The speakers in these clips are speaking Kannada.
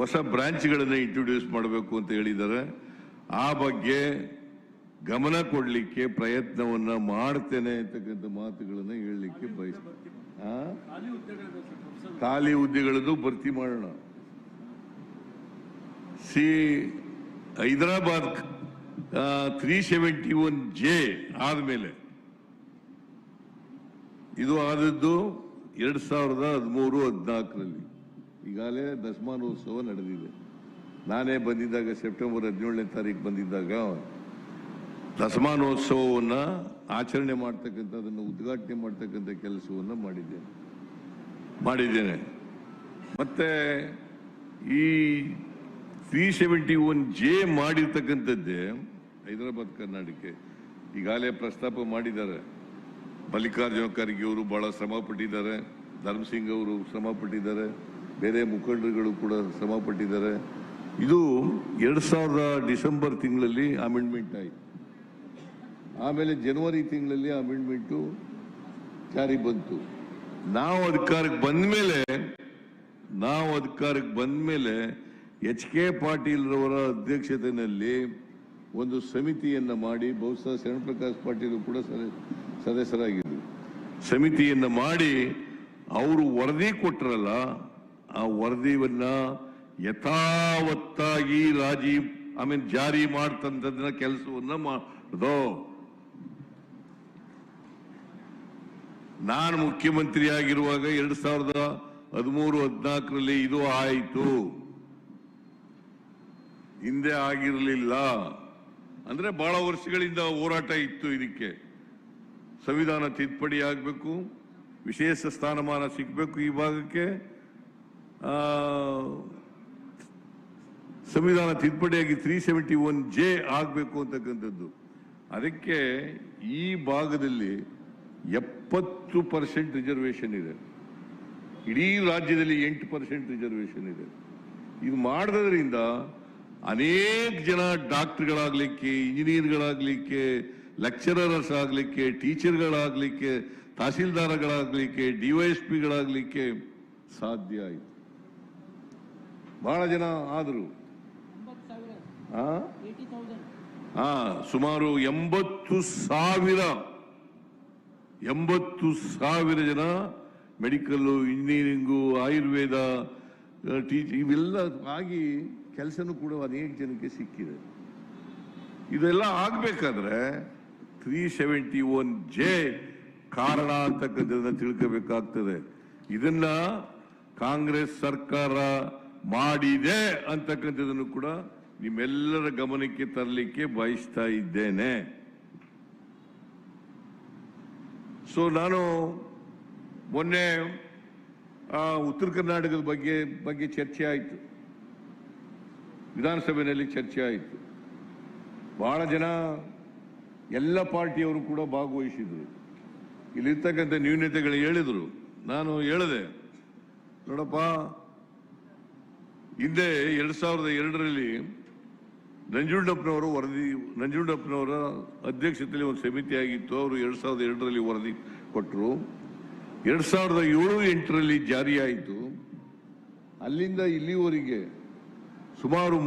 ಹೊಸ ಬ್ರಾಂಚ್ಗಳನ್ನು ಇಂಟ್ರೊಡ್ಯೂಸ್ ಮಾಡಬೇಕು ಅಂತ ಹೇಳಿದ್ದಾರೆ. ಆ ಬಗ್ಗೆ ಗಮನ ಕೊಡಲಿಕ್ಕೆ ಪ್ರಯತ್ನವನ್ನು ಮಾಡ್ತೇನೆ ಅಂತಕ್ಕಂಥ ಮಾತುಗಳನ್ನು ಹೇಳಲಿಕ್ಕೆ ಬಯಸ್ತೇನೆ? ಖಾಲಿ ಹುದ್ದೆಗಳನ್ನು ಭರ್ತಿ ಮಾಡೋಣ. C, Hyderabad three seventy one J ಆದಮೇಲೆ. ಇದು ಆದದ್ದು ಎರಡ್ ಸಾವಿರದ ಹದಿಮೂರು ಹದಿನಾಲ್ಕರಲ್ಲಿ. ಈಗಾಗಲೇ ದಶಮಾನೋತ್ಸವ ನಡೆದಿದೆ. ನಾನೇ ಬಂದಿದ್ದಾಗ ಸೆಪ್ಟೆಂಬರ್ ಹದಿನೇಳನೇ ತಾರೀಕು ಬಂದಿದ್ದಾಗ ದಸಮಾನೋತ್ಸವವನ್ನು ಆಚರಣೆ ಮಾಡ್ತಕ್ಕಂಥದ್ದನ್ನು ಉದ್ಘಾಟನೆ ಮಾಡ್ತಕ್ಕಂಥ ಕೆಲಸವನ್ನು ಮಾಡಿದ್ದೇನೆ ಮಾಡಿದ್ದೇನೆ. ಮತ್ತೆ ಈ ತ್ರೀ ಸೆವೆಂಟಿ ಒನ್ ಜೆ ಮಾಡಿರ್ತಕ್ಕಂಥದ್ದೇ ಹೈದರಾಬಾದ್ ಕರ್ನಾಟಕ ಈಗಾಗಲೇ ಪ್ರಸ್ತಾಪ ಮಾಡಿದ್ದಾರೆ. ಮಲ್ಲಿಕಾರ್ಜುನ ಖರ್ಗೆ ಅವರು ಬಹಳ ಶ್ರಮ ಪಟ್ಟಿದ್ದಾರೆ. ಧರ್ಮಸಿಂಗ್ ಅವರು ಶ್ರಮ ಪಟ್ಟಿದ್ದಾರೆ. ಬೇರೆ ಮುಖಂಡರುಗಳು ಕೂಡ ಶ್ರಮ ಪಟ್ಟಿದ್ದಾರೆ. ಇದು ಎರಡ್ ಸಾವಿರದ ಡಿಸೆಂಬರ್ ತಿಂಗಳಲ್ಲಿ ಅಮೆಂಡ್ಮೆಂಟ್ ಆಯಿತು. ಆಮೇಲೆ ಜನವರಿ ತಿಂಗಳಲ್ಲಿ ಅಮೆಂಡ್ಮೆಂಟು ಜಾರಿ ಬಂತು. ನಾವು ಅಧಿಕಾರಕ್ಕೆ ಬಂದ ಮೇಲೆ, ನಾವು ಅಧಿಕಾರಕ್ಕೆ ಬಂದ ಮೇಲೆ ಎಚ್ ಕೆ ಪಾಟೀಲ್ ರವರ ಅಧ್ಯಕ್ಷತೆಯಲ್ಲಿ ಒಂದು ಸಮಿತಿಯನ್ನು ಮಾಡಿ, ಬಹುಶಃ ಶರಣಪ್ರಕಾಶ್ ಪಾಟೀಲ್ ಕೂಡ ಸದಸ್ಯರಾಗಿದ್ದರು. ಸಮಿತಿಯನ್ನು ಮಾಡಿ, ಅವರು ವರದಿ ಕೊಟ್ರಲ್ಲ ಆ ವರದಿಯನ್ನ ಯಥಾವತ್ತಾಗಿ ರಾಜಿ ಆಮೇಲೆ ಜಾರಿ ಮಾಡ್ತಂತ ಕೆಲಸವನ್ನ ಮಾಡೋ ನಾನು ಮುಖ್ಯಮಂತ್ರಿ ಆಗಿರುವಾಗ ಎರಡ್ ಸಾವಿರದ ಹದಿಮೂರು, ಹದಿನಾಲ್ಕರಲ್ಲಿ ಇದು ಆಯಿತು. ಹಿಂದೆ ಆಗಿರಲಿಲ್ಲ. ಅಂದ್ರೆ ಬಹಳ ವರ್ಷಗಳಿಂದ ಹೋರಾಟ ಇತ್ತು ಇದಕ್ಕೆ. ಸಂವಿಧಾನ ತಿದ್ದುಪಡಿ ಆಗಬೇಕು, ವಿಶೇಷ ಸ್ಥಾನಮಾನ ಸಿಗಬೇಕು ಈ ಭಾಗಕ್ಕೆ. ಸಂವಿಧಾನ ತಿದ್ದುಪಡಿಯಾಗಿ ತ್ರೀ ಸೆವೆಂಟಿ ಒನ್ ಜೆ ಆಗಬೇಕು ಅಂತಕ್ಕಂಥದ್ದು. ಅದಕ್ಕೆ ಈ ಭಾಗದಲ್ಲಿ ಎಪ್ಪತ್ತು ಪರ್ಸೆಂಟ್ ರಿಸರ್ವೇಷನ್ ಇದೆ. ಇಡೀ ರಾಜ್ಯದಲ್ಲಿ ಎಂಟು ಪರ್ಸೆಂಟ್ ರಿಸರ್ವೇಷನ್ ಇದೆ. ಇದು ಮಾಡಿದ್ರಿಂದ ಅನೇಕ ಜನ ಡಾಕ್ಟ್ರುಗಳಾಗಲಿಕ್ಕೆ, ಇಂಜಿನಿಯರ್ಗಳಾಗಲಿಕ್ಕೆ, ಲೆಕ್ಚರರ್ಸ್ ಡಿ ವೈ ಎಸ್ ಪಿಗಳಾಗಲಿಕ್ಕೆ ಸಾಧ್ಯ ಆಯಿತು. ಬಹಳ ಜನ ಆದರು. ಸುಮಾರು ಎಂಬತ್ತು ಸಾವಿರ ಎಂಬತ್ತು ಸಾವಿರ ಜನ ಮೆಡಿಕಲ್ಲು ಇಂಜಿನಿಯರಿಂಗು ಆಯುರ್ವೇದ ಟೀಚ್ ಇವೆಲ್ಲ ಆಗಿ ಕೆಲಸನೂ ಕೂಡ ಅನೇಕ ಜನಕ್ಕೆ ಸಿಕ್ಕಿದೆ. ಇದೆಲ್ಲ ಆಗಬೇಕಾದ್ರೆ ತ್ರೀ ಸೆವೆಂಟಿ ಒನ್ ಜೆ ಕಾರಣ ಅಂತಕ್ಕಂಥದ್ದನ್ನು ತಿಳ್ಕೋಬೇಕಾಗ್ತದೆ. ಇದನ್ನ ಕಾಂಗ್ರೆಸ್ ಸರ್ಕಾರ ಮಾಡಿದೆ ಅಂತಕ್ಕಂಥದ್ದನ್ನು ಕೂಡ ನಿಮ್ಮೆಲ್ಲರ ಗಮನಕ್ಕೆ ತರಲಿಕ್ಕೆ ಬಯಸ್ತಾ ಇದ್ದೇನೆ. ಸೊ ನಾನು ಮೊನ್ನೆ ಉತ್ತರ ಕರ್ನಾಟಕದ ಬಗ್ಗೆ ಬಗ್ಗೆ ಚರ್ಚೆ ಆಯಿತು. ವಿಧಾನಸಭೆಯಲ್ಲಿ ಚರ್ಚೆ ಆಯಿತು. ಬಹಳ ಜನ ಎಲ್ಲ ಪಾರ್ಟಿಯವರು ಕೂಡ ಭಾಗವಹಿಸಿದರು. ಇಲ್ಲಿರ್ತಕ್ಕಂಥ ನ್ಯೂನತೆಗಳು ಹೇಳಿದರು. ನಾನು ಹೇಳಿದೆ, ನೋಡಪ್ಪ ಹಿಂದೆ ಎರಡ್ ಸಾವಿರದ ಎರಡರಲ್ಲಿ ನಂಜುಂಡಪ್ಪನವರು ವರದಿ, ನಂಜುಂಡಪ್ಪನವರ ಅಧ್ಯಕ್ಷತೆಯಲ್ಲಿ ಒಂದು ಸಮಿತಿ ಆಗಿತ್ತು. ಅವರು ಎರಡ್ ಸಾವಿರದ ಎರಡರಲ್ಲಿ ವರದಿ ಕೊಟ್ಟರು ಎರಡ್ ಸಾವಿರದ ಏಳು, ಎಂಟರಲ್ಲಿ ಜಾರಿಯಾಯಿತು. ಅಲ್ಲಿಂದ ಇಲ್ಲಿವರೆಗೆ ಸುಮಾರು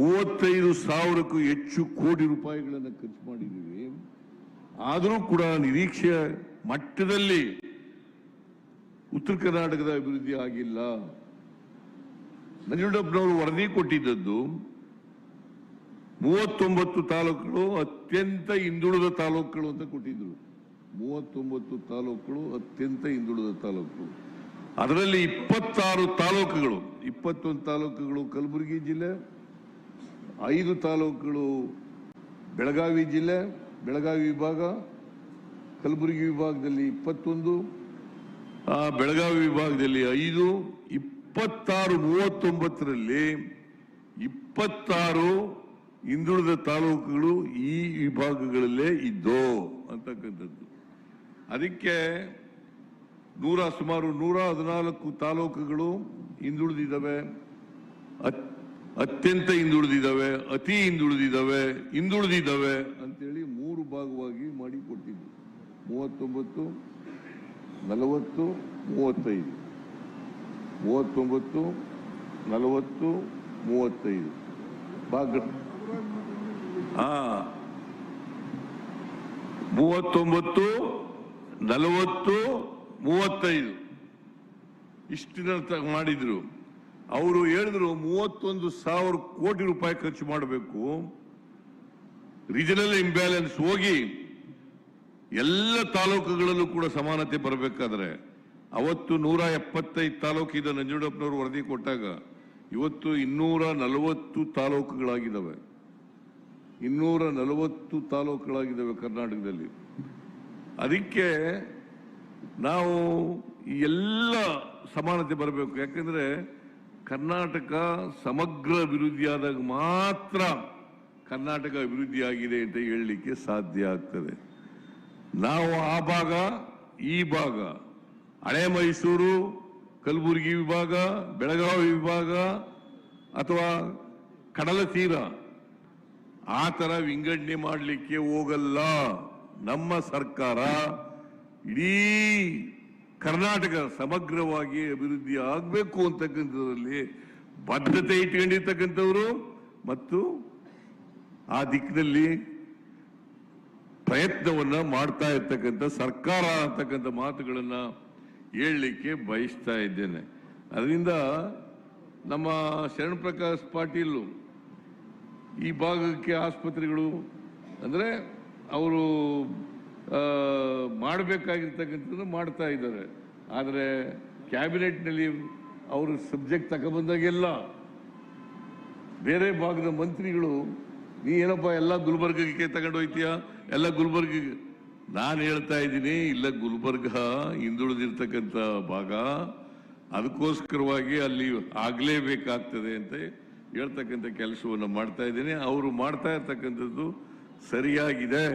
ಮೂವತ್ತೈದು ಸಾವಿರಕ್ಕೂ ಹೆಚ್ಚು ಕೋಟಿ ರೂಪಾಯಿಗಳನ್ನು ಖರ್ಚು ಮಾಡಿದ್ದೀವಿ. ಆದರೂ ಕೂಡ ನಿರೀಕ್ಷೆ ಮಟ್ಟದಲ್ಲಿ ಉತ್ತರ ಕರ್ನಾಟಕದ ಅಭಿವೃದ್ಧಿ ಆಗಿಲ್ಲ. ನಂಜುಂಡಪ್ಪನವರು ವರದಿ ಕೊಟ್ಟಿದ್ದದ್ದು ಮೂವತ್ತೊಂಬತ್ತು ತಾಲೂಕುಗಳು ಅತ್ಯಂತ ಹಿಂದುಳಿದ ತಾಲೂಕುಗಳು ಅಂತ ಕೊಟ್ಟಿದ್ರು. ಮೂವತ್ತೊಂಬತ್ತು ತಾಲೂಕುಗಳು ಅತ್ಯಂತ ಹಿಂದುಳಿದ ತಾಲೂಕುಗಳು ಅದರಲ್ಲಿ ಇಪ್ಪತ್ತಾರು ತಾಲೂಕುಗಳು, ಇಪ್ಪತ್ತೊಂದು ತಾಲೂಕುಗಳು ಕಲಬುರಗಿ ಜಿಲ್ಲೆ, ಐದು ತಾಲೂಕುಗಳು ಬೆಳಗಾವಿ ಜಿಲ್ಲೆ, ಬೆಳಗಾವಿ ವಿಭಾಗ, ಕಲಬುರಗಿ ವಿಭಾಗದಲ್ಲಿ ಇಪ್ಪತ್ತೊಂದು ಬೆಳಗಾವಿ ವಿಭಾಗದಲ್ಲಿ ಐದು ಇಪ್ಪತ್ತಾರು ಮೂವತ್ತೊಂಬತ್ತರಲ್ಲಿ ಇಪ್ಪತ್ತಾರು ಹಿಂದುಳಿದ ತಾಲೂಕುಗಳು ಈ ವಿಭಾಗಗಳಲ್ಲೇ ಇದ್ದೋ ಅಂತಕ್ಕಂಥದ್ದು. ಅದಕ್ಕೆ ನೂರ ಸುಮಾರು ನೂರ ಹದಿನಾಲ್ಕು ತಾಲೂಕುಗಳು ಹಿಂದುಳಿದಿದ್ದಾವೆ. ಅತ್- ಅತ್ಯಂತ ಹಿಂದುಳಿದಿದ್ದಾವೆ, ಅತಿ ಹಿಂದುಳಿದಿದ್ದಾವೆ ಹಿಂದುಳಿದಿದ್ದಾವೆ ಅಂತೇಳಿ ಮೂರು ಭಾಗವಾಗಿ ಮಾಡಿಕೊಟ್ಟಿದ್ದು. ಮೂವತ್ತೊಂಬತ್ತು, ನಲವತ್ತು, ಮೂವತ್ತೈದು. ಮೂವತ್ತೊಂಬತ್ತು, ನಲವತ್ತು, ಮೂವತ್ತೈದು. ಭಾಗ ಮೂವತ್ತೊಂಬತ್ತು, ನಲವತ್ತು, ಮೂವತ್ತೈದು. ಇಷ್ಟಿನ ಮಾಡಿದ್ರು. ಅವರು ಹೇಳಿದ್ರು ಮೂವತ್ತೊಂದು ಸಾವಿರ ಕೋಟಿ ರೂಪಾಯಿ ಖರ್ಚು ಮಾಡಬೇಕು. ರೀಜನಲ್ ಇಂಬ್ಯಾಲೆನ್ಸ್ ಹೋಗಿ ಎಲ್ಲ ತಾಲೂಕುಗಳಲ್ಲೂ ಕೂಡ ಸಮಾನತೆ ಬರಬೇಕಾದ್ರೆ ಅವತ್ತು ನೂರ ಎಪ್ಪತ್ತೈದು ತಾಲೂಕಿದ ನಂಜುಂಡಪ್ಪನವರು ವರದಿ ಕೊಟ್ಟಾಗ ಇವತ್ತು ಇನ್ನೂರ ನಲವತ್ತು ತಾಲೂಕುಗಳಾಗಿದ್ದಾವೆ. ಇನ್ನೂರ ನಲವತ್ತು ತಾಲೂಕುಗಳಾಗಿದ್ದಾವೆ ಕರ್ನಾಟಕದಲ್ಲಿ. ಅದಕ್ಕೆ ನಾವು ಎಲ್ಲ ಸಮಾನತೆ ಬರಬೇಕು. ಯಾಕಂದ್ರೆ ಕರ್ನಾಟಕ ಸಮಗ್ರ ಅಭಿವೃದ್ಧಿಯಾದಾಗ ಮಾತ್ರ ಕರ್ನಾಟಕ ಅಭಿವೃದ್ಧಿಯಾಗಿದೆ ಅಂತ ಹೇಳಲಿಕ್ಕೆ ಸಾಧ್ಯ ಆಗ್ತದೆ. ನಾವು ಆ ಭಾಗ, ಈ ಭಾಗ ಹಳೆ ಮೈಸೂರು ಕಲಬುರಗಿ ವಿಭಾಗ, ಬೆಳಗಾವಿ ವಿಭಾಗ ಅಥವಾ ಕಡಲ ತೀರ, ಆ ತರ ವಿಂಗಡಣೆ ಮಾಡಲಿಕ್ಕೆ ಹೋಗಲ್ಲ. ನಮ್ಮ ಸರ್ಕಾರ ಇಡೀ ಕರ್ನಾಟಕ ಸಮಗ್ರವಾಗಿ ಅಭಿವೃದ್ಧಿ ಆಗಬೇಕು ಅಂತಕ್ಕಂಥದ್ರಲ್ಲಿ ಬದ್ಧತೆ ಇಟ್ಕೊಂಡಿರ್ತಕ್ಕಂಥವ್ರು ಮತ್ತು ಆ ದಿಕ್ಕಿನಲ್ಲಿ ಪ್ರಯತ್ನವನ್ನ ಮಾಡ್ತಾ ಇರ್ತಕ್ಕಂಥ ಸರ್ಕಾರ ಅಂತಕ್ಕಂಥ ಮಾತುಗಳನ್ನ ಹೇಳಲಿಕ್ಕೆ ಬಯಸ್ತಾ ಇದ್ದೇನೆ. ಅದರಿಂದ ನಮ್ಮ ಶರಣ್ ಪ್ರಕಾಶ್ ಪಾಟೀಲ್ ಈ ಭಾಗಕ್ಕೆ ಆಸ್ಪತ್ರೆಗಳು, ಅಂದರೆ ಅವರು ಮಾಡಬೇಕಾಗಿರ್ತಕ್ಕಂಥದ್ದು ಮಾಡ್ತಾ ಇದ್ದಾರೆ. ಆದರೆ ಕ್ಯಾಬಿನೆಟ್ನಲ್ಲಿ ಅವರು ಸಬ್ಜೆಕ್ಟ್ ತಗೊಬಂದಾಗೆಲ್ಲ ಬೇರೆ ಭಾಗದ ಮಂತ್ರಿಗಳು, ನೀ ಏನಪ್ಪ ಎಲ್ಲ ಗುಲ್ಬರ್ಗಕ್ಕೆ ತಗೊಂಡೋಗ್ತೀಯಾ ಎಲ್ಲ ಗುಲ್ಬರ್ಗಿಗೆ ನಾನು ಹೇಳ್ತಾ ಇದ್ದೀನಿ, ಇಲ್ಲ ಗುಲ್ಬರ್ಗ ಹಿಂದುಳಿದಿರ್ತಕ್ಕಂಥ ಭಾಗ, ಅದಕ್ಕೋಸ್ಕರವಾಗಿ ಅಲ್ಲಿ ಆಗಲೇಬೇಕಾಗ್ತದೆ ಅಂತ ಹೇಳ್ತಕ್ಕಂಥ ಕೆಲಸವನ್ನು ಮಾಡ್ತಾ ಇದ್ದೀನಿ. ಅವರು ಮಾಡ್ತಾ ಇರ್ತಕ್ಕಂಥದ್ದು ಸರಿಯಾಗಿದೆ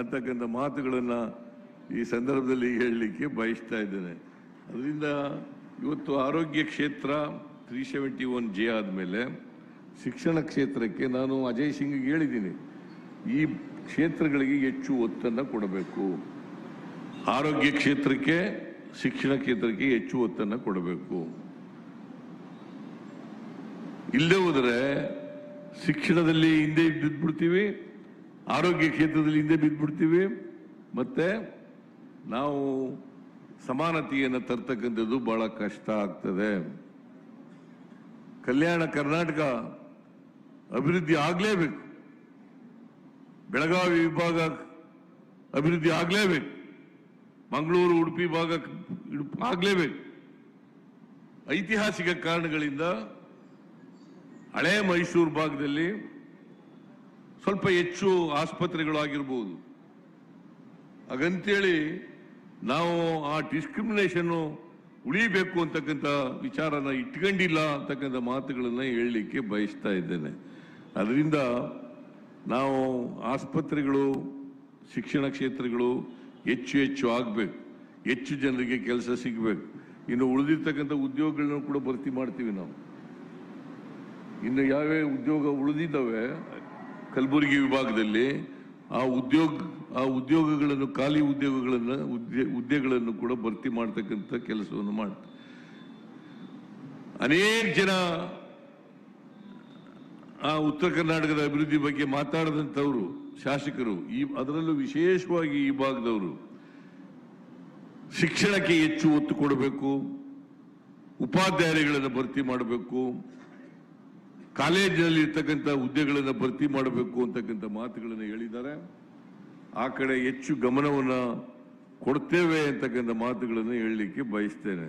ಅಂತಕ್ಕಂಥ ಮಾತುಗಳನ್ನು ಈ ಸಂದರ್ಭದಲ್ಲಿ ಹೇಳಲಿಕ್ಕೆ ಬಯಸ್ತಾ ಇದ್ದೇನೆ. ಅದರಿಂದ ಇವತ್ತು ಆರೋಗ್ಯ ಕ್ಷೇತ್ರ ತ್ರೀ ಸೆವೆಂಟಿ ಒನ್ ಜೆ ಆದಮೇಲೆ ಶಿಕ್ಷಣ ಕ್ಷೇತ್ರಕ್ಕೆ ನಾನು ಅಜಯ್ ಸಿಂಗ್ಗೆ ಹೇಳಿದ್ದೀನಿ. ಈ ಕ್ಷೇತ್ರಗಳಿಗೆ ಹೆಚ್ಚು ಒತ್ತನ್ನು ಕೊಡಬೇಕು. ಆರೋಗ್ಯ ಕ್ಷೇತ್ರಕ್ಕೆ, ಶಿಕ್ಷಣ ಕ್ಷೇತ್ರಕ್ಕೆ ಹೆಚ್ಚು ಒತ್ತನ್ನು ಕೊಡಬೇಕು. ಇಲ್ಲದೆ ಹೋದರೆ ಶಿಕ್ಷಣದಲ್ಲಿ ಹಿಂದೆ ಬಿದ್ದುಬಿಡ್ತೀವಿ ಆರೋಗ್ಯ ಕ್ಷೇತ್ರದಲ್ಲಿ ಹಿಂದೆ ಬಿದ್ದುಬಿಡ್ತೀವಿ ಮತ್ತೆ ನಾವು ಸಮಾನತೆಯನ್ನು ತರ್ತಕ್ಕಂಥದ್ದು ಬಹಳ ಕಷ್ಟ ಆಗ್ತದೆ. ಕಲ್ಯಾಣ ಕರ್ನಾಟಕ ಅಭಿವೃದ್ಧಿ ಆಗಲೇಬೇಕು. ಬೆಳಗಾವಿ ವಿಭಾಗ ಅಭಿವೃದ್ಧಿ ಆಗಲೇಬೇಕು. ಮಂಗಳೂರು, ಉಡುಪಿ ಭಾಗ ಆಗಲೇಬೇಕು. ಐತಿಹಾಸಿಕ ಕಾರಣಗಳಿಂದ ಹಳೆ ಮೈಸೂರು ಭಾಗದಲ್ಲಿ ಸ್ವಲ್ಪ ಹೆಚ್ಚು ಆಸ್ಪತ್ರೆಗಳು ಆಗಿರ್ಬೋದು. ಹಾಗಂತೇಳಿ ನಾವು ಆ ಡಿಸ್ಕ್ರಿಮಿನೇಷನ್ ಉಳಿಬೇಕು ಅಂತಕ್ಕಂಥ ವಿಚಾರನ ಇಟ್ಕೊಂಡಿಲ್ಲ ಅಂತಕ್ಕಂಥ ಮಾತುಗಳನ್ನು ಹೇಳಲಿಕ್ಕೆ ಬಯಸ್ತಾ ಇದ್ದೇನೆ. ಅದರಿಂದ ನಾವು ಆಸ್ಪತ್ರೆಗಳು, ಶಿಕ್ಷಣ ಕ್ಷೇತ್ರಗಳು ಹೆಚ್ಚು ಹೆಚ್ಚು ಆಗಬೇಕು. ಹೆಚ್ಚು ಜನರಿಗೆ ಕೆಲಸ ಸಿಗಬೇಕು. ಇನ್ನು ಉಳಿದಿರ್ತಕ್ಕಂಥ ಉದ್ಯೋಗಗಳನ್ನು ಕೂಡ ಭರ್ತಿ ಮಾಡ್ತೀವಿ ನಾವು. ಇನ್ನು ಯಾವ ಉದ್ಯೋಗ ಉಳಿದಿದ್ದಾವೆ, ಕಲಬುರಗಿ ವಿಭಾಗದಲ್ಲಿ, ಆ ಉದ್ಯೋಗ, ಆ ಉದ್ಯೋಗಗಳನ್ನು, ಖಾಲಿ ಉದ್ಯೋಗಗಳನ್ನು, ಉದ್ಯ, ಹುದ್ದೆಗಳನ್ನು ಕೂಡ ಭರ್ತಿ ಮಾಡ್ತಕ್ಕಂಥ ಕೆಲಸವನ್ನು ಮಾಡ್ತಾರೆ. ಅನೇಕ ಜನ ಆ ಉತ್ತರ ಕರ್ನಾಟಕದ ಅಭಿವೃದ್ಧಿ ಬಗ್ಗೆ ಮಾತಾಡದಂಥವರು ಶಾಸಕರು, ಈ ಅದರಲ್ಲೂ ವಿಶೇಷವಾಗಿ ಈ ಭಾಗದವರು, ಶಿಕ್ಷಣಕ್ಕೆ ಹೆಚ್ಚು ಒತ್ತು ಕೊಡಬೇಕು ಉಪಾಧ್ಯಾಯಗಳನ್ನು ಭರ್ತಿ ಮಾಡಬೇಕು, ಕಾಲೇಜಿನಲ್ಲಿ ಇರ್ತಕ್ಕಂಥ ಹುದ್ದೆಗಳನ್ನು ಭರ್ತಿ ಮಾಡಬೇಕು ಅಂತಕ್ಕಂಥ ಮಾತುಗಳನ್ನು ಹೇಳಿದ್ದಾರೆ. ಆ ಕಡೆ ಹೆಚ್ಚು ಗಮನವನ್ನು ಕೊಡ್ತೇವೆ ಅಂತಕ್ಕಂಥ ಮಾತುಗಳನ್ನು ಹೇಳಲಿಕ್ಕೆ ಬಯಸ್ತೇನೆ.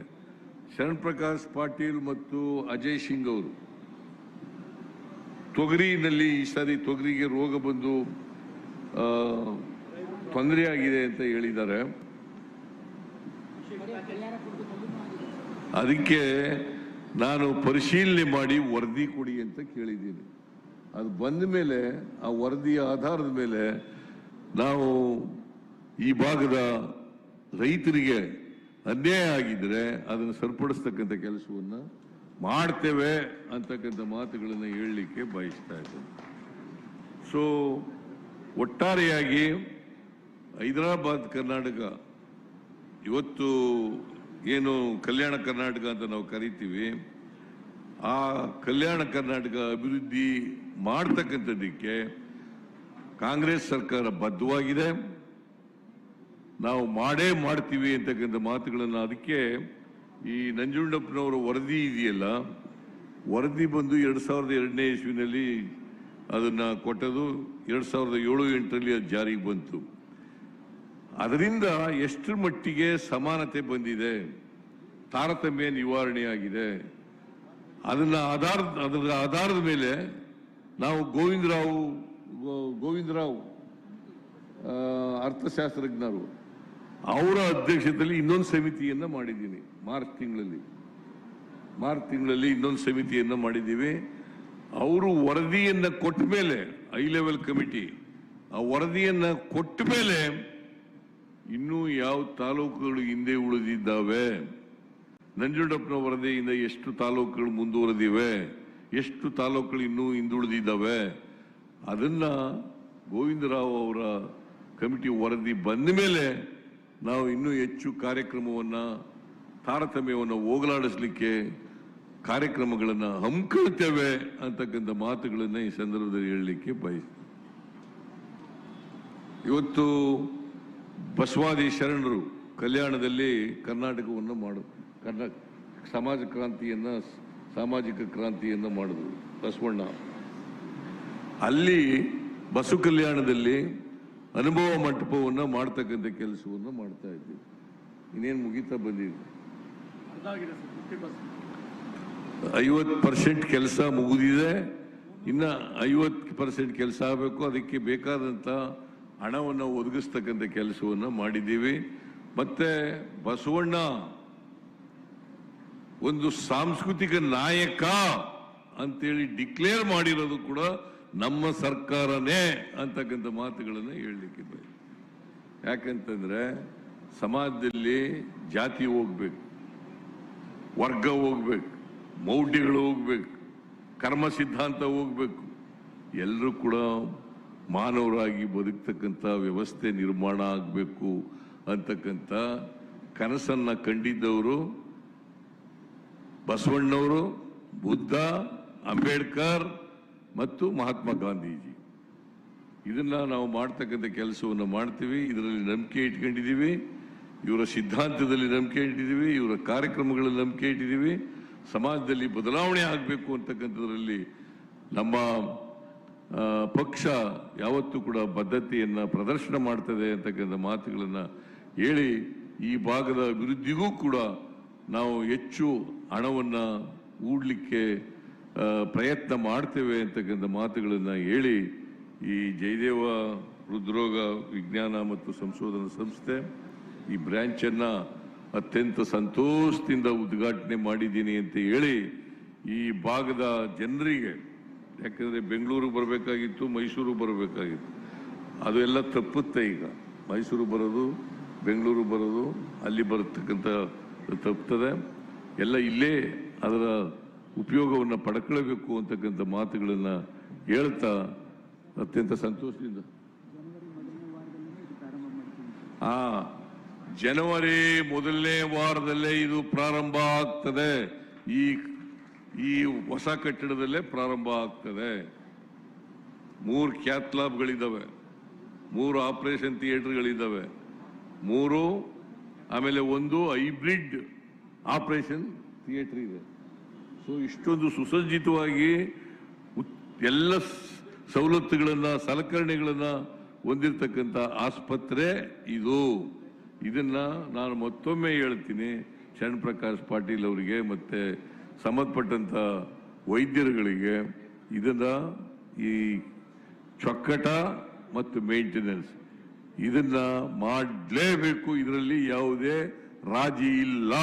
ಶರಣ್ ಪ್ರಕಾಶ್ ಪಾಟೀಲ್ ಮತ್ತು ಅಜಯ್ ಸಿಂಗ್ ಅವರು. ತೊಗರಿನಲ್ಲಿ ಈ ಸಾರಿ ತೊಗರಿಗೆ ರೋಗ ಬಂದು ತೊಂದರೆ ಆಗಿದೆ ಅಂತ ಹೇಳಿದ್ದಾರೆ. ಅದಕ್ಕೆ ನಾನು ಪರಿಶೀಲನೆ ಮಾಡಿ ವರದಿ ಕೊಡಿ ಅಂತ ಕೇಳಿದ್ದೀನಿ. ಅದು ಬಂದ ಮೇಲೆ, ಆ ವರದಿಯ ಆಧಾರದ ಮೇಲೆ ನಾವು ಈ ಭಾಗದ ರೈತರಿಗೆ ಅನ್ಯಾಯ ಆಗಿದ್ರೆ ಅದನ್ನು ಸರಿಪಡಿಸ್ತಕ್ಕಂಥ ಕೆಲಸವನ್ನ ಮಾಡ್ತೇವೆ ಅಂತಕ್ಕಂಥ ಮಾತುಗಳನ್ನು ಹೇಳಲಿಕ್ಕೆ ಬಯಸ್ತಾ ಇದ್ದೇನೆ. ಸೊ ಒಟ್ಟಾರೆಯಾಗಿ ಹೈದರಾಬಾದ್, ಕರ್ನಾಟಕ, ಇವತ್ತು ಏನು ಕಲ್ಯಾಣ ಕರ್ನಾಟಕ ಅಂತ ನಾವು ಕರಿತೀವಿ, ಆ ಕಲ್ಯಾಣ ಕರ್ನಾಟಕ ಅಭಿವೃದ್ಧಿ ಮಾಡ್ತಕ್ಕಂಥದ್ದಕ್ಕೆ ಕಾಂಗ್ರೆಸ್ ಸರ್ಕಾರ ಬದ್ಧವಾಗಿದೆ. ನಾವು ಮಾಡೇ ಮಾಡ್ತೀವಿ ಅಂತಕ್ಕಂಥ ಮಾತುಗಳನ್ನು ಅದಕ್ಕೆ ಈ ನಂಜುಂಡಪ್ಪನವರ ವರದಿ ಇದೆಯಲ್ಲ? ವರದಿ ಬಂದು ಎರಡು ಸಾವಿರದ ಎರಡನೇ ಇಸ್ವಿನಲ್ಲಿ ಅದನ್ನು ಕೊಟ್ಟದು ಎರಡು ಸಾವಿರದ ಏಳು ಎಂಟರಲ್ಲಿ ಅದು ಜಾರಿಗೆ ಬಂತು. ಅದರಿಂದ ಎಷ್ಟರ ಮಟ್ಟಿಗೆ ಸಮಾನತೆ ಬಂದಿದೆ? ತಾರತಮ್ಯ ನಿವಾರಣೆಯಾಗಿದೆ ಅದನ್ನು ಆಧಾರ, ಅದರ ಆಧಾರದ ಮೇಲೆ ನಾವು ಗೋವಿಂದರಾವ್ ಗೋವಿಂದರಾವ್ ಅರ್ಥಶಾಸ್ತ್ರಜ್ಞರು ಅವರ ಅಧ್ಯಕ್ಷತೆಯಲ್ಲಿ ಇನ್ನೊಂದು ಸಮಿತಿಯನ್ನು ಮಾಡಿದ್ದೀನಿ. ಮಾರ್ಚ್ ತಿಂಗಳಲ್ಲಿ. ಮಾರ್ಚ್ ತಿಂಗಳಲ್ಲಿ ಇನ್ನೊಂದು ಸಮಿತಿಯನ್ನು ಮಾಡಿದ್ದೀವಿ. ಅವರು ವರದಿಯನ್ನು ಕೊಟ್ಟ ಮೇಲೆ ಹೈ ಲೆವೆಲ್ ಕಮಿಟಿ ಆ ವರದಿಯನ್ನು ಕೊಟ್ಟ ಮೇಲೆ ಇನ್ನೂ ಯಾವ ತಾಲೂಕುಗಳು ಹಿಂದೆ ಉಳಿದಿದ್ದಾವೆ? ನಂಜುಂಡಪ್ಪನ ವರದಿಯಿಂದ ಎಷ್ಟು ತಾಲೂಕುಗಳು ಮುಂದುವರೆದಿವೆ? ಎಷ್ಟು ತಾಲೂಕುಗಳು ಇನ್ನೂ ಹಿಂದುಳಿದಿದ್ದಾವೆ ಅದನ್ನ ಗೋವಿಂದರಾವ್ ಅವರ ಕಮಿಟಿ ವರದಿ ಬಂದ ಮೇಲೆ ನಾವು ಇನ್ನೂ ಹೆಚ್ಚು ಕಾರ್ಯಕ್ರಮವನ್ನ ತಾರತಮ್ಯವನ್ನು ಹೋಗಲಾಡಿಸ್ಲಿಕ್ಕೆ ಕಾರ್ಯಕ್ರಮಗಳನ್ನು ಹಮ್ಮಿಕೊಳ್ತೇವೆ ಅಂತಕ್ಕಂಥ ಮಾತುಗಳನ್ನು ಈ ಸಂದರ್ಭದಲ್ಲಿ ಹೇಳಲಿಕ್ಕೆ ಬಯಸ್ತೀನಿ. ಇವತ್ತು ಬಸವಾದಿ ಶರಣರು ಕಲ್ಯಾಣದಲ್ಲಿ ಕರ್ನಾಟಕವನ್ನು ಮಾಡು ಕರ್ನಾಟಕ ಸಮಾಜ ಕ್ರಾಂತಿಯನ್ನು, ಸಾಮಾಜಿಕ ಕ್ರಾಂತಿಯನ್ನು ಮಾಡಿದ್ರು ಬಸವಣ್ಣ. ಅಲ್ಲಿ ಬಸವ ಕಲ್ಯಾಣದಲ್ಲಿ ಅನುಭವ ಮಂಟಪವನ್ನು ಮಾಡ್ತಕ್ಕಂಥ ಕೆಲಸವನ್ನು ಮಾಡ್ತಾ ಇದ್ದೀವಿ ಇನ್ನೇನು ಮುಗಿತಾ ಬಂದಿದೆ ಐವತ್ತು ಪರ್ಸೆಂಟ್ ಕೆಲಸ ಮುಗಿದಿದೆ. ಇನ್ನು ಐವತ್ತು ಪರ್ಸೆಂಟ್ ಕೆಲಸ ಆಗಬೇಕು. ಅದಕ್ಕೆ ಬೇಕಾದಂಥ ಹಣವನ್ನು ಒದಗಿಸ್ತಕ್ಕಂಥ ಕೆಲಸವನ್ನು ಮಾಡಿದ್ದೀವಿ. ಮತ್ತು ಬಸವಣ್ಣ, ಒಂದು ಸಾಂಸ್ಕೃತಿಕ ನಾಯಕ ಅಂತೇಳಿ ಡಿಕ್ಲೇರ್ ಮಾಡಿರೋದು ಕೂಡ ನಮ್ಮ ಸರ್ಕಾರನೇ ಅಂತಕ್ಕಂಥ ಮಾತುಗಳನ್ನು ಹೇಳಲಿಕ್ಕೆ ಯಾಕಂತಂದರೆ ಯಾಕಂತಂದ್ರೆ ಸಮಾಜದಲ್ಲಿ ಜಾತಿ ಹೋಗ್ಬೇಕು. ವರ್ಗ ಹೋಗ್ಬೇಕು, ಮೌಢ್ಯಗಳು ಹೋಗ್ಬೇಕು, ಕರ್ಮ ಸಿದ್ಧಾಂತ ಹೋಗ್ಬೇಕು. ಎಲ್ಲರೂ ಕೂಡ ಮಾನವರಾಗಿ ಬದುಕ್ತಕ್ಕಂಥ ವ್ಯವಸ್ಥೆ ನಿರ್ಮಾಣ ಆಗಬೇಕು ಅಂತಕ್ಕಂಥ ಕನಸನ್ನ ಕಂಡಿದ್ದವರು ಬಸವಣ್ಣವರು, ಬುದ್ಧ, ಅಂಬೇಡ್ಕರ್ ಮತ್ತು ಮಹಾತ್ಮ ಗಾಂಧೀಜಿ. ಇದನ್ನ ನಾವು ಮಾಡ್ತಕ್ಕಂಥ ಕೆಲಸವನ್ನು ಮಾಡ್ತೀವಿ, ಇದರಲ್ಲಿ ನಂಬಿಕೆ ಇಟ್ಕೊಂಡಿದ್ದೀವಿ. ಇವರ ಸಿದ್ಧಾಂತದಲ್ಲಿ ನಂಬಿಕೆ ಇಟ್ಟಿದ್ದೀವಿ, ಇವರ ಕಾರ್ಯಕ್ರಮಗಳಲ್ಲಿ ನಂಬಿಕೆ ಇಟ್ಟಿದ್ದೀವಿ. ಸಮಾಜದಲ್ಲಿ ಬದಲಾವಣೆ ಆಗಬೇಕು ಅಂತಕ್ಕಂಥದ್ರಲ್ಲಿ ನಮ್ಮ ಪಕ್ಷ ಯಾವತ್ತೂ ಕೂಡ ಬದ್ಧತೆಯನ್ನು ಪ್ರದರ್ಶನ ಮಾಡ್ತದೆ ಅಂತಕ್ಕಂಥ ಮಾತುಗಳನ್ನು ಹೇಳಿ ಈ ಭಾಗದ ಅಭಿವೃದ್ಧಿಗೂ ಕೂಡ ನಾವು ಹೆಚ್ಚು ಹಣವನ್ನು ಹೂಡಲಿಕ್ಕೆ ಪ್ರಯತ್ನ ಮಾಡ್ತೇವೆ ಅಂತಕ್ಕಂಥ ಮಾತುಗಳನ್ನು ಹೇಳಿ ಈ ಜಯದೇವ ಹೃದ್ರೋಗ ವಿಜ್ಞಾನ ಮತ್ತು ಸಂಶೋಧನಾ ಸಂಸ್ಥೆ ಈ ಬ್ರಾಂಚ್ ಅನ್ನ ಅತ್ಯಂತ ಸಂತೋಷದಿಂದ ಉದ್ಘಾಟನೆ ಮಾಡಿದ್ದೀನಿ ಅಂತ ಹೇಳಿ ಈ ಭಾಗದ ಜನರಿಗೆ ಯಾಕಂದ್ರೆ ಬೆಂಗಳೂರು ಬರಬೇಕಾಗಿತ್ತು ಮೈಸೂರು ಬರಬೇಕಾಗಿತ್ತು. ಅದು ಎಲ್ಲ ತಪ್ಪುತ್ತೆ ಈಗ. ಮೈಸೂರು ಬರೋದು ಬೆಂಗಳೂರು ಬರೋದು ಅಲ್ಲಿ ಬರತಕ್ಕಂಥ ತಪ್ಪುತ್ತದೆ. ಎಲ್ಲ ಇಲ್ಲೇ ಅದರ ಉಪಯೋಗವನ್ನು ಪಡ್ಕೊಳ್ಬೇಕು ಅಂತಕ್ಕಂಥ ಮಾತುಗಳನ್ನ ಹೇಳ್ತಾ ಅತ್ಯಂತ ಸಂತೋಷದಿಂದ. ಆ ಜನವರಿ ಮೊದಲನೇ ವಾರದಲ್ಲೇ ಇದು ಪ್ರಾರಂಭ ಆಗ್ತದೆ. ಈ ಈ ಹೊಸ ಕಟ್ಟಡದಲ್ಲೇ ಪ್ರಾರಂಭ ಆಗ್ತದೆ. ಮೂರು ಕ್ಯಾತ್ಲಾಬ್ಗಳಿದ್ದಾವೆ ಮೂರು ಆಪರೇಷನ್ ಥಿಯೇಟರ್ಗಳಿದ್ದಾವೆ. ಮೂರು, ಆಮೇಲೆ ಒಂದು ಹೈಬ್ರಿಡ್ ಆಪರೇಷನ್ ಥಿಯೇಟರ್ ಇದೆ. ಸೊ, ಇಷ್ಟೊಂದು ಸುಸಜ್ಜಿತವಾಗಿ ಎಲ್ಲ ಸವಲತ್ತುಗಳನ್ನು, ಸಲಕರಣೆಗಳನ್ನು ಹೊಂದಿರತಕ್ಕಂಥ ಆಸ್ಪತ್ರೆ ಇದು. ಇದನ್ನ ನಾನು ಮತ್ತೊಮ್ಮೆ ಹೇಳ್ತೀನಿ. ಶರಣ್ ಪ್ರಕಾಶ್ ಪಾಟೀಲ್ ಅವರಿಗೆ ಮತ್ತೆ ಸಂಬಂಧಪಟ್ಟಂತ ವೈದ್ಯರುಗಳಿಗೆ ಇದನ್ನ ಈ ಚೊಕ್ಕಟ ಮತ್ತು ಮೇಂಟೆನೆನ್ಸ್ ಇದನ್ನ ಮಾಡಲೇಬೇಕು. ಇದರಲ್ಲಿ ಯಾವುದೇ ರಾಜಿ ಇಲ್ಲ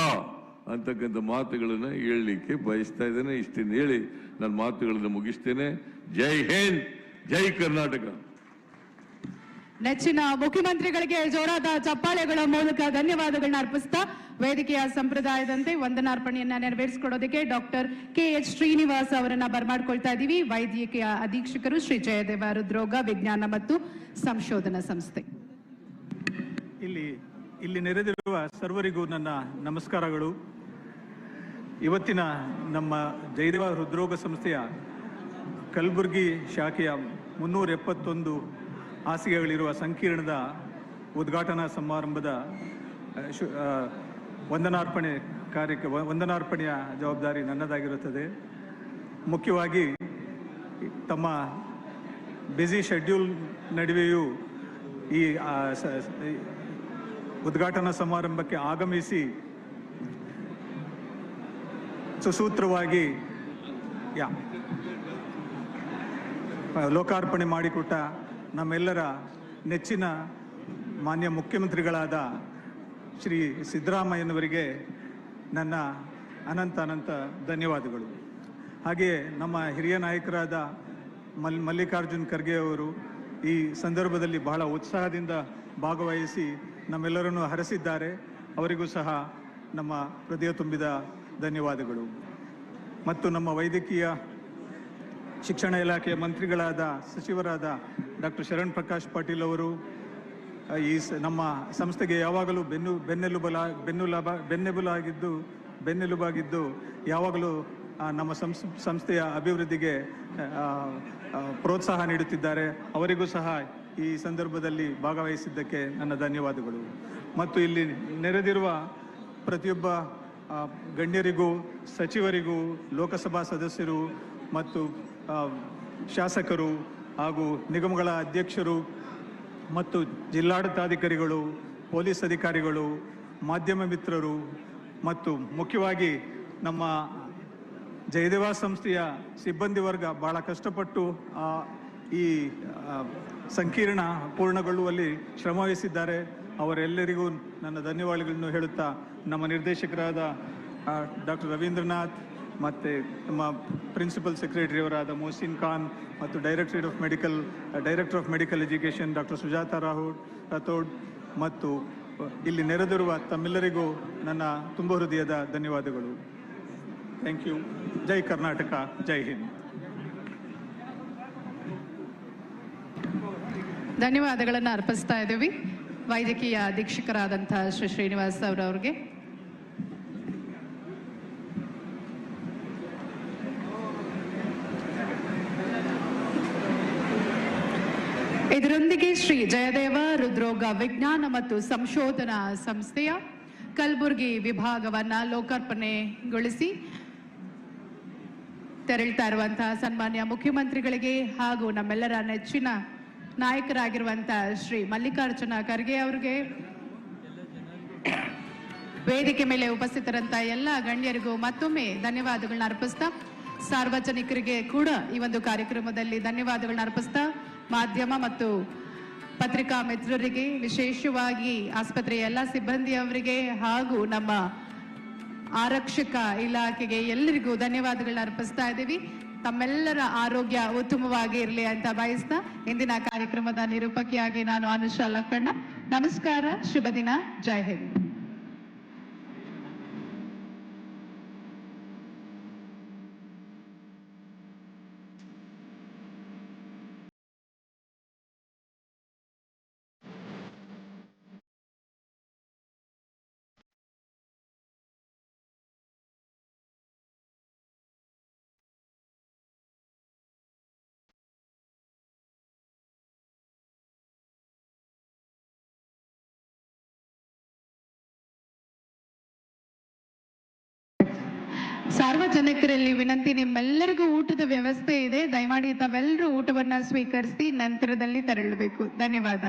ಅಂತಕ್ಕಂಥ ಮಾತುಗಳನ್ನ ಹೇಳಲಿಕ್ಕೆ ಬಯಸ್ತಾ ಇದ್ದೇನೆ. ಇಷ್ಟನ್ನು ಹೇಳಿ ನನ್ನ ಮಾತುಗಳನ್ನು ಮುಗಿಸ್ತೇನೆ. ಜೈ ಹಿಂದ್, ಜೈ ಕರ್ನಾಟಕ. ನೆಚ್ಚಿನ ಮುಖ್ಯಮಂತ್ರಿಗಳಿಗೆ ಜೋರಾದ ಚಪ್ಪಾಳೆಗಳ ಮೂಲಕ ಧನ್ಯವಾದಗಳನ್ನ ಅರ್ಪಿಸ್ತಾ ವೇದಿಕೆಯ ಸಂಪ್ರದಾಯದಂತೆ ವಂದನಾರ್ಪಣೆಯನ್ನ ನೆರವೇರಿಸಿಕೊಡೋದಕ್ಕೆ ಡಾಕ್ಟರ್ ಕೆ ಎಚ್ ಶ್ರೀನಿವಾಸ್ ಅವರನ್ನ ಬರ್ಮಾಡ್ಕೊಳ್ತಾ ಇದ್ದೀವಿ ವೈದ್ಯಕೀಯ ಅಧೀಕ್ಷಕರು ಶ್ರೀ ಜಯದೇವ ಹೃದ್ರೋಗ ವಿಜ್ಞಾನ ಮತ್ತು ಸಂಶೋಧನಾ ಸಂಸ್ಥೆ. ಇಲ್ಲಿ ಇಲ್ಲಿ ನೆರೆದಿರುವ ಸರ್ವರಿಗೂ ನನ್ನ ನಮಸ್ಕಾರಗಳು. ಇವತ್ತಿನ ನಮ್ಮ ಜಯದೇವ ಹೃದ್ರೋಗ ಸಂಸ್ಥೆಯ ಕಲಬುರಗಿ ಶಾಖೆಯ ಮುನ್ನೂರ ಎಪ್ಪತ್ತೊಂದು ಹಾಸಿಗೆಗಳಿರುವ ಸಂಕೀರ್ಣದ ಉದ್ಘಾಟನಾ ಸಮಾರಂಭದ ಶು- ವಂದನಾರ್ಪಣೆ ಕಾರ್ಯಕ್ಕೆ ವಂದನಾರ್ಪಣೆಯ ಜವಾಬ್ದಾರಿ ನನ್ನದಾಗಿರುತ್ತದೆ. ಮುಖ್ಯವಾಗಿ ತಮ್ಮ ಬ್ಯುಸಿ ಶೆಡ್ಯೂಲ್ ನಡುವೆಯೂ ಈ ಉದ್ಘಾಟನಾ ಸಮಾರಂಭಕ್ಕೆ ಆಗಮಿಸಿ ಸುಸೂತ್ರವಾಗಿ, ಯಾ, ಲೋಕಾರ್ಪಣೆ ಮಾಡಿಕೊಟ್ಟ ನಮ್ಮೆಲ್ಲರ ನೆಚ್ಚಿನ ಮಾನ್ಯ ಮುಖ್ಯಮಂತ್ರಿಗಳಾದ ಶ್ರೀ ಸಿದ್ದರಾಮಯ್ಯನವರಿಗೆ ನನ್ನ ಅನಂತ ಅನಂತ ಧನ್ಯವಾದಗಳು. ಹಾಗೆಯೇ ನಮ್ಮ ಹಿರಿಯ ನಾಯಕರಾದ ಮಲ್ ಮಲ್ಲಿಕಾರ್ಜುನ್ ಖರ್ಗೆ ಅವರು ಈ ಸಂದರ್ಭದಲ್ಲಿ ಬಹಳ ಉತ್ಸಾಹದಿಂದ ಭಾಗವಹಿಸಿ ನಮ್ಮೆಲ್ಲರನ್ನು ಹರಸಿದ್ದಾರೆ. ಅವರಿಗೂ ಸಹ ನಮ್ಮ ಹೃದಯ ತುಂಬಿದ ಧನ್ಯವಾದಗಳು. ಮತ್ತು ನಮ್ಮ ವೈದ್ಯಕೀಯ ಶಿಕ್ಷಣ ಇಲಾಖೆಯ ಮಂತ್ರಿಗಳಾದ ಸಚಿವರಾದ ಡಾಕ್ಟರ್ ಶರಣ್ ಪ್ರಕಾಶ್ ಪಾಟೀಲ್ ಅವರು ಈ ನಮ್ಮ ಸಂಸ್ಥೆಗೆ ಯಾವಾಗಲೂ ಬೆನ್ನು, ಬೆನ್ನೆಲುಬಲ ಬೆನ್ನುಲಭ ಬೆನ್ನೆಲುಬಾಗಿದ್ದು ಬೆನ್ನೆಲುಬಾಗಿದ್ದು, ಯಾವಾಗಲೂ ನಮ್ಮ ಸಂಸ್, ಸಂಸ್ಥೆಯ ಅಭಿವೃದ್ಧಿಗೆ ಪ್ರೋತ್ಸಾಹ ನೀಡುತ್ತಿದ್ದಾರೆ. ಅವರಿಗೂ ಸಹ ಈ ಸಂದರ್ಭದಲ್ಲಿ ಭಾಗವಹಿಸಿದ್ದಕ್ಕೆ ನನ್ನ ಧನ್ಯವಾದಗಳು. ಮತ್ತು ಇಲ್ಲಿ ನೆರೆದಿರುವ ಪ್ರತಿಯೊಬ್ಬ ಗಣ್ಯರಿಗೂ, ಸಚಿವರಿಗೂ, ಲೋಕಸಭಾ ಸದಸ್ಯರು ಮತ್ತು ಶಾಸಕರು ಹಾಗೂ ನಿಗಮಗಳ ಅಧ್ಯಕ್ಷರು ಮತ್ತು ಜಿಲ್ಲಾಡಳಿತಾಧಿಕಾರಿಗಳು, ಪೊಲೀಸ್ ಅಧಿಕಾರಿಗಳು, ಮಾಧ್ಯಮ ಮಿತ್ರರು ಮತ್ತು ಮುಖ್ಯವಾಗಿ ನಮ್ಮ ಜಯದೇವ ಸಂಸ್ಥೆಯ ಸಿಬ್ಬಂದಿ ವರ್ಗ ಭಾಳ ಕಷ್ಟಪಟ್ಟು ಈ ಸಂಕೀರ್ಣ ಪೂರ್ಣಗೊಳ್ಳುವಲ್ಲಿ ಶ್ರಮವಹಿಸಿದ್ದಾರೆ ಅವರೆಲ್ಲರಿಗೂ ನನ್ನ ಧನ್ಯವಾದಗಳನ್ನು ಹೇಳುತ್ತಾ ನಮ್ಮ ನಿರ್ದೇಶಕರಾದ ಡಾಕ್ಟರ್ ರವೀಂದ್ರನಾಥ್ ಮತ್ತು ನಮ್ಮ ಪ್ರಿನ್ಸಿಪಲ್ ಸೆಕ್ರೆಟರಿಯವರಾದ ಮೊಹಸಿನ್ ಖಾನ್ ಮತ್ತು directorate of medical director of medical education doctor Sujata Rahud Rathod ಮತ್ತು ಇಲ್ಲಿ ನೆರೆದಿರುವ ತಮ್ಮೆಲ್ಲರಿಗೂ ನನ್ನ ತುಂಬ ಹೃದಯದ ಧನ್ಯವಾದಗಳು. ಥ್ಯಾಂಕ್ ಯು ಜೈ ಕರ್ನಾಟಕ, ಜೈ ಹಿಂದ್. ಧನ್ಯವಾದಗಳನ್ನು ಅರ್ಪಿಸ್ತಾ ಇದ್ದೀವಿ. ವೈದ್ಯಕೀಯ ಅಧೀಕ್ಷಕರಾದಂತಹ ಶ್ರೀ ಶ್ರೀನಿವಾಸ್ ಅವರವ್ರಿಗೆ. ಇದರೊಂದಿಗೆ ಶ್ರೀ ಜಯದೇವ ಹೃದ್ರೋಗ ವಿಜ್ಞಾನ ಮತ್ತು ಸಂಶೋಧನಾ ಸಂಸ್ಥೆಯ ಕಲಬುರಗಿ ವಿಭಾಗವನ್ನ ಲೋಕಾರ್ಪಣೆಗೊಳಿಸಿ ತೆರಳ್ತಾ ಇರುವಂತಹ ಸನ್ಮಾನ್ಯ ಮುಖ್ಯಮಂತ್ರಿಗಳಿಗೆ ಹಾಗೂ ನಮ್ಮೆಲ್ಲರ ನೆಚ್ಚಿನ ನಾಯಕರಾಗಿರುವಂತಹ ಶ್ರೀ ಮಲ್ಲಿಕಾರ್ಜುನ ಖರ್ಗೆ ಅವರಿಗೆ ವೇದಿಕೆ ಮೇಲೆ ಉಪಸ್ಥಿತರಂತ ಎಲ್ಲ ಗಣ್ಯರಿಗೂ ಮತ್ತೊಮ್ಮೆ ಧನ್ಯವಾದಗಳನ್ನ ಅರ್ಪಿಸ್ತಾ, ಸಾರ್ವಜನಿಕರಿಗೆ ಕೂಡ ಈ ಒಂದು ಕಾರ್ಯಕ್ರಮದಲ್ಲಿ ಧನ್ಯವಾದಗಳನ್ನ ಅರ್ಪಿಸ್ತಾ ಮಾಧ್ಯಮ ಮತ್ತು ಪತ್ರಿಕಾ ಮಿತ್ರರಿಗೆ, ವಿಶೇಷವಾಗಿ ಆಸ್ಪತ್ರೆಯ ಎಲ್ಲ ಸಿಬ್ಬಂದಿಯವರಿಗೆ ಹಾಗೂ ನಮ್ಮ ಆರಕ್ಷಕ ಇಲಾಖೆಗೆ ಎಲ್ಲರಿಗೂ ಧನ್ಯವಾದಗಳನ್ನ ಅರ್ಪಿಸ್ತಾ ಇದ್ದೀವಿ. ತಮ್ಮೆಲ್ಲರ ಆರೋಗ್ಯ ಉತ್ತಮವಾಗಿ ಇರಲಿ ಅಂತ ಬಯಸ್ತಾ ಇಂದಿನ ಕಾರ್ಯಕ್ರಮದ ನಿರೂಪಕಿಯಾಗಿ ನಾನು ಅನುಷಾ ಲಕ್ಕಣ್ಣ. ನಮಸ್ಕಾರ, ಶುಭ ದಿನ, ಜೈ ಹಿಂದ್. ಸಾರ್ವಜನಿಕರಲ್ಲಿ ವಿನಂತಿ ನಿಮ್ಮೆಲ್ಲರಿಗೂ ಊಟದ ವ್ಯವಸ್ಥೆ ಇದೆ. ದಯಮಾಡಿ ತಾವೆಲ್ಲರೂ ಊಟವನ್ನ ಸ್ವೀಕರಿಸಿ ನಂತರದಲ್ಲಿ ತೆರಳಬೇಕು. ಧನ್ಯವಾದ.